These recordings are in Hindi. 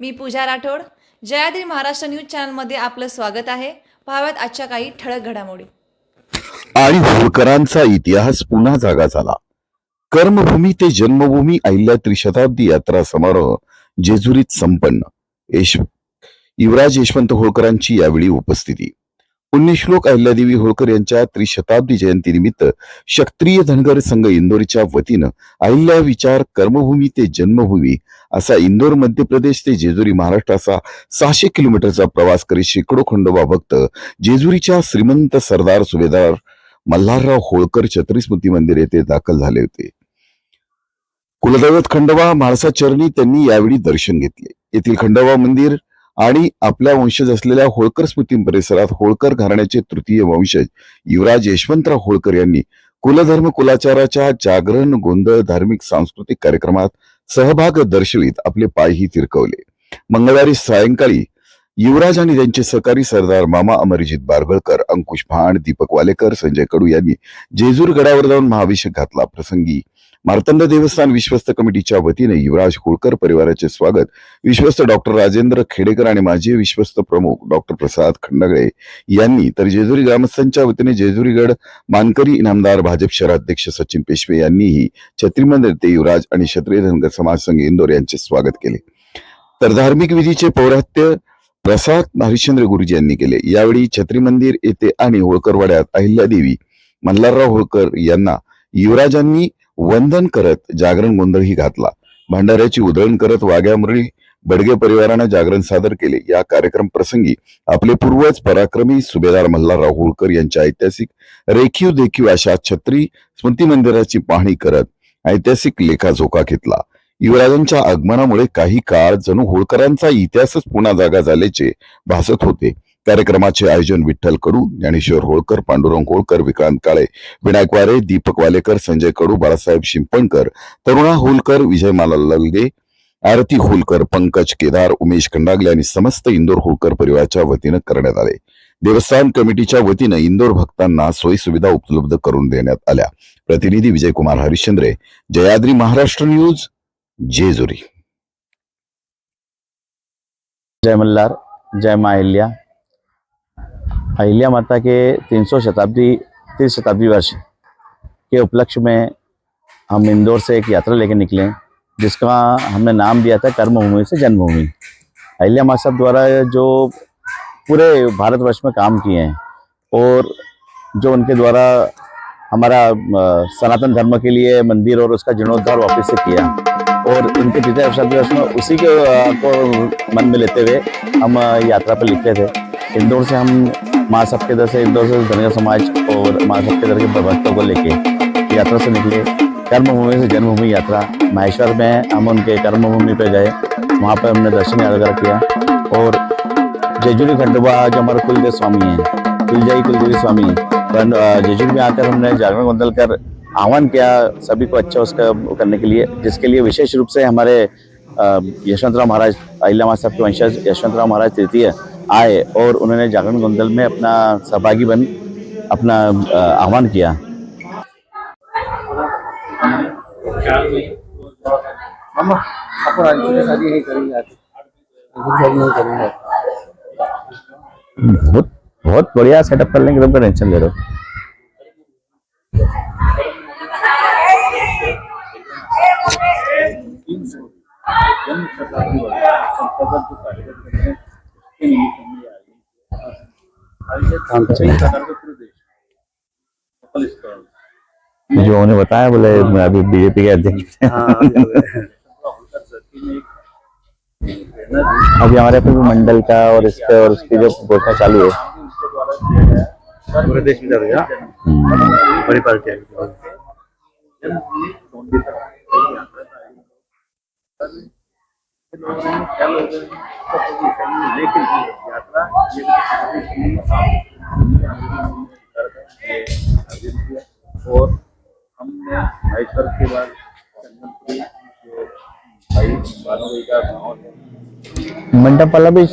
मी पूजा राठोड. जयाद्री महाराष्ट्र न्यूज चॅनलमध्ये आपलं स्वागत आहे. पाहाव्यात आजच्या काही ठळक घडामोडी. आणि होळकरांचा इतिहास पुन्हा जागा झाला. कर्मभूमी ते जन्मभूमी अहिल्या त्रिशताब्दी यात्रा समारोह जेजुरीत संपन्न. युवराज यशवंत होळकरांची यावेळी उपस्थिती. पुण्यश्लोक अहिल्यादेवी होळकर यांच्या त्रिशताब्दी जयंतीनिमित्त क्षत्रिय धनगर संघ इंदोरच्या वतीनं अहिल्या विचार कर्मभूमी ते जन्मभूमी असा इंदोर मध्य प्रदेश ते जेजुरी महाराष्ट्र असा सहाशे किलोमीटरचा प्रवास करीत शेकडो खंडोबा भक्त जेजुरीच्या श्रीमंत सरदार सुभेदार मल्हारराव होळकर छत्री स्मृती मंदिर येथे दाखल झाले होते. कुलदैवत खंडोबा म्हाळसा चरणी त्यांनी यावेळी दर्शन घेतले. येथील खंडोबा मंदिर आणि आपल्या वंशज असलेल्या होळकर स्मृती परिसरात होळकर घराण्याचे तृतीय वंशज युवराज यशवंतराव होळकर यांनी कुलधर्म कुलाचाराच्या जागरण गोंधळ धार्मिक सांस्कृतिक कार्यक्रमात सहभाग दर्शवित आपले पायही तिरकवले मंगळवारी सायंकाळी युवराज आणि त्यांचे सहकारी सरदार मामा अमरजित बारगळकर अंकुश भाण दीपक वालेकर संजय कडू यांनी जेजूर गडावर जाऊन महाभिषेक घातला प्रसंगी. मार्तंड देवस्थान विश्वस्त कमिटीच्या वतीने युवराज होळकर परिवाराचे स्वागत. विश्वस्त डॉक्टर राजेंद्र खेडेकर आणि माजी विश्वस्त प्रमुख डॉक्टर प्रसाद खंडगळे यांनी तर जेजुरी ग्रामस्थांच्या वतीने जेजुरीगड मानकरी इनामदार भाजप शहराध्यक्ष सचिन पेशवे यांनीही छत्रीमंदिर ते युवराज आणि क्षत्रिय धनगर समाज संघ इंदोर यांचे स्वागत केले. तर धार्मिक विधीचे पौरात्य प्रसाद हरिश्चंद्र गुरुजी यांनी केले. यावेळी छत्री मंदिर येथे आणि होळकरवाड्यात अहिल्यादेवी मल्हारराव होळकर यांना युवराजांनी वंदन करत जागरण गोंधळही घातला. भंडाऱ्याची उधळण करत वाघ्यामुरळी बडगे परिवाराने जागरण सादर केले. या कार्यक्रम प्रसंगी आपले पूर्वज पराक्रमी सुभेदार मल्हारराव होळकर यांच्या ऐतिहासिक रेखीव देखीव अशा छत्री स्मृती मंदिराची पाहणी करत ऐतिहासिक लेखाजोखा घेतला. युवराजांच्या आगमनामुळे काही काळ जणू होळकरांचा इतिहासच पुन्हा जागा झाल्याचे भासत होते. कार्यक्रमाचे आयोजन विठ्ठल कडू ज्ञानेश्वर होळकर पांडुरंग होळकर विक्रांत काळे विनायक वारे दीपक वालेकर संजय कडू बाळासाहेब शिंपणकर तरुणा होलकर विजय माला ललगे आरती होलकर पंकज केदार उमेश खंडागले आणि समस्त इंदोर होळकर परिवाराच्या वतीनं करण्यात आले. देवस्थान कमिटीच्या वतीनं इंदोर भक्तांना सोयी सुविधा उपलब्ध करून देण्यात आल्या. प्रतिनिधी विजयकुमार हरिश्चंद्रे जयाद्री महाराष्ट्र न्यूज जेजुरी जय मल्हार, जय माँ अहिल्या। अहिल्या माता के 300 शताब्दी तीस शताब्दी वर्ष के उपलक्ष्य में हम इंदौर से एक यात्रा लेकर निकले, जिसका हमने नाम दिया था कर्मभूमि से जन्मभूमि। अहिल्या माँ साहब द्वारा जो पूरे भारतवर्ष में काम किए हैं और जो उनके द्वारा हमारा सनातन धर्म के लिए मंदिर और उसका जीर्णोद्धार वापस से किया। और उनके पिता शब्द में उसी के को मन में लेते हुए हम यात्रा पर लिखते थे। इंदौर से हम माँ साहब के दर से इंदौर से धनिया समाज और माँ साहब के दर के भक्तों को लेके यात्रा से निकले। कर्मभूमि से जन्मभूमि यात्रा। महेश्वर में हम उनके कर्मभूमि पे गए। वहाँ पर हमने दर्शन वगैरह किया। और जेजुरी खंडवा जो हमारे कुलदेव स्वामी हैं कुलजयी कुलदेवी स्वामी जेजुरी में आकर हमने जागरण गोंदल कर आह्वान किया सभी को अच्छा उसका करने के लिए जिसके लिए विशेष रूप से हमारे यशवंतराव महाराज अहिल्या साहब के वंशज यशवंतराव महाराज तृतीय आए और उन्होंने जागरण गोंदल में अपना सहभागी बन अपना आह्वान किया। बहुत बहुत बढ़िया सेटअप कर लेंगे तुम टेंशन ले रहे हो जो कार्यक्रम करते हैं उसके निमित्त हम ये आए हैं। और ये कई प्रकार के पूरे देश सफल स्थल जो उन्हें बताया बोले मैं अभी बीजेपी के अध्यक्ष हैं। अभी हमारे पे भी मंडल का और इस पे और उसकी जो घोषणा चालू है द्वारा किया गया पूरे देश में बड़ी पार्टी लेकिन यात्रा और हमने महेश्वर के बाद मंडप वाला भी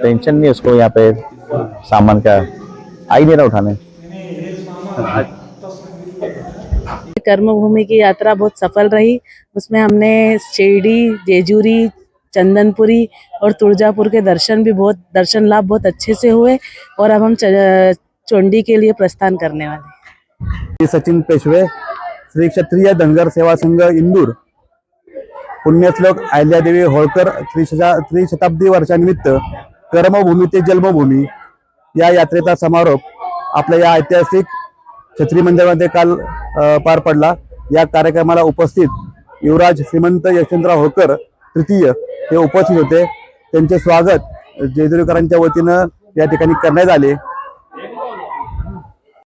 टेंशन नहीं उसको यहाँ पे सामान का। आ ही नहीं रहा उठाने। कर्मभूमि की यात्रा बहुत सफल रही। उसमें हमने शिरडी जेजूरी चंदनपुरी और तुळजापुर के दर्शन भी बहुत दर्शन लाभ बहुत अच्छे से हुए और अब हम चोंडी के लिए प्रस्थान करने वाले। सचिन पेशवे श्री क्षत्रिय धनगर सेवा संघ इंदूर। पुण्यश्लोक अहिल्यादेवी होळकर त्रिशता त्रिशताब्दी वर्षानिमित्त कर्मभूमी ते जन्मभूमी। या यात्रेचा समारोप आपल्या या ऐतिहासिक छत्री मंदिरामध्ये काल पार पडला. या कार्यक्रमाला उपस्थित युवराज श्रीमंत यशवंतराव होकर तृतीय हे उपस्थित होते. त्यांचे स्वागत जेजुरीकरांच्या वतीनं या ठिकाणी करण्यात आले.